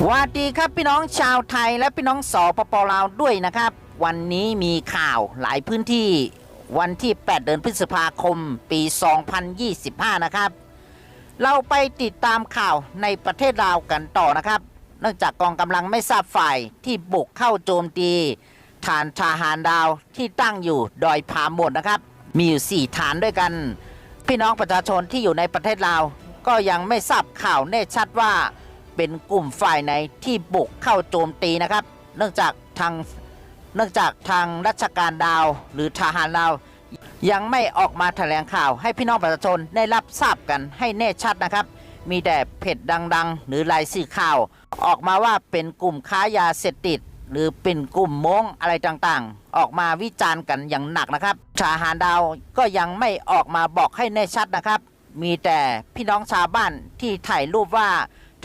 สวัสดีครับพี่น้องชาวไทยและพี่น้องสปปลาวด้วยนะครับ วันนี้มีข่าวหลายพื้นที่วันที่ 8 เดือนพฤษภาคมปี 2025 นะครับ เราไปติดตามข่าวในประเทศลาวกันต่อนะครับ เนื่องจากกองกำลังไม่ทราบฝ่ายที่บุกเข้าโจมตีฐานทหารดาวที่ตั้งอยู่ดอยผาหมดนะครับ มีอยู่ 4 ฐานด้วยกัน พี่น้องประชาชนที่อยู่ในประเทศลาว ก็ยังไม่ทราบข่าวแน่ชัดว่า เป็นกลุ่มฝ่ายไหนที่บุกเข้าโจมตีนะครับ เนื่องจากทางเนื่องจากทางราชการดาวหรือทหารดาว ยังไม่ออกมาแถลงข่าวให้พี่น้องประชาชนได้รับทราบกันให้แน่ชัดนะครับ มีแต่เพจดัง ๆ หรือรายสื่อข่าว ออกมาว่าเป็นกลุ่มค้ายาเสพติดหรือเป็นกลุ่มมงอะไรต่างๆ ออกมาวิจารณ์กันอย่างหนักนะครับทหารดาวก็ยังไม่ออกมาบอกให้แน่ชัดนะครับ มีแต่พี่น้องชาวบ้านที่ถ่ายรูปว่า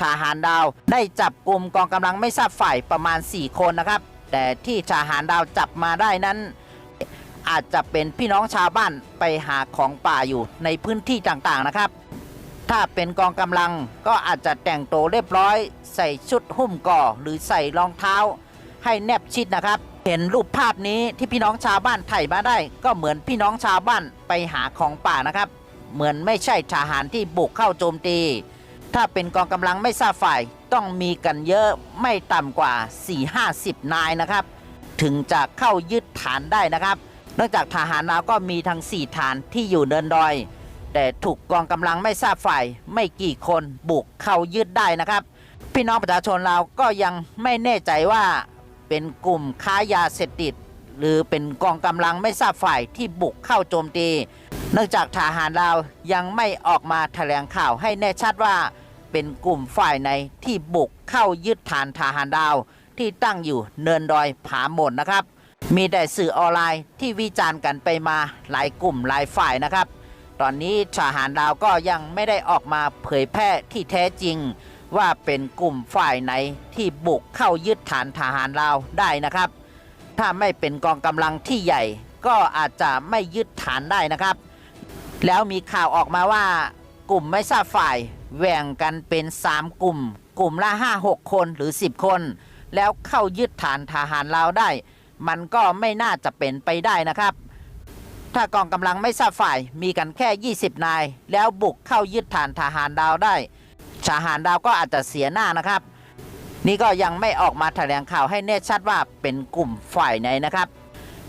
ทหารดาว ได้จับกลุ่มกองกำลังไม่ทราบฝ่ายประมาณ 4 คนนะครับ แต่ที่ทหารดาวจับมาได้นั้น อาจจะเป็นพี่น้องชาวบ้านไปหาของป่าอยู่ในพื้นที่ต่างๆนะครับ ถ้าเป็นกองกำลังก็อาจจะแต่งตัวเรียบร้อย ใส่ชุดหุ้มก่อหรือใส่รองเท้า ให้แนบชิดนะครับ เห็นรูปภาพนี้ที่พี่น้องชาวบ้านถ่ายมาได้ ก็เหมือนพี่น้องชาวบ้านไปหาของป่านะครับ เหมือนไม่ใช่ทหารที่บุกเข้าโจมตี ถ้าเป็นกองกำลังไม่ทราบฝ่ายต้องมีกันเยอะไม่ต่ำกว่า 4-50 นายนะครับ ถึงจะเข้ายึดฐานได้นะครับ นอกจากทหารลาวก็มีทั้ง 4 ฐานที่อยู่เนินดอย แต่ถูกกองกำลังไม่ทราบฝ่าย ไม่กี่คนบุกเข้ายึดได้นะครับ พี่น้องประชาชนเราก็ยังไม่แน่ใจว่าเป็นกลุ่มค้ายาเสพติดหรือเป็นกองกำลังไม่ทราบฝ่ายที่บุกเข้าโจมตี เนื่องจากทหารลาวยังไม่ออกมาแถลงข่าวให้แน่ชัดว่า เป็นกลุ่มฝ่ายในที่บุกเข้ายึดฐานทหารดาว ที่ตั้งอยู่เนินดอยผาหมดนะครับ มีแต่สื่อออนไลน์ที่วิจารณ์กันไปมาหลายกลุ่มหลายฝ่ายนะครับ ตอนนี้ทหารดาวก็ยังไม่ได้ออกมาเผยแพร่ที่แท้จริง ว่าเป็นกลุ่มฝ่ายไหนที่บุกเข้ายึดฐานทหารลาวได้นะครับ ถ้าไม่เป็นกองกำลังที่ใหญ่ก็อาจจะไม่ยึดฐานได้นะครับ แล้วมีข่าวออกมาว่า กลุ่มไม่ทราบฝ่ายแหว่งกันเป็น 3 กลุ่ม กลุ่มละ 5-6 คนหรือ 10 คน แล้วเข้ายึดฐานทหารลาวได้ มันก็ไม่น่าจะเป็นไปได้นะครับ ถ้ากองกำลังไม่ทราบฝ่ายมีกันแค่ 20 นาย แล้วบุกเข้ายึดฐานทหารดาวได้ทหารดาวก็อาจจะเสียหน้านะครับ นี่ก็ยังไม่ออกมาแถลงข่าวให้แน่ชัดว่าเป็นกลุ่มฝ่ายไหนนะครับ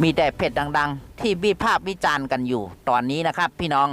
มีแต่เพจดัง ๆ ที่วิพากษ์วิจารณ์กันอยู่ตอนนี้นะครับ พี่น้อง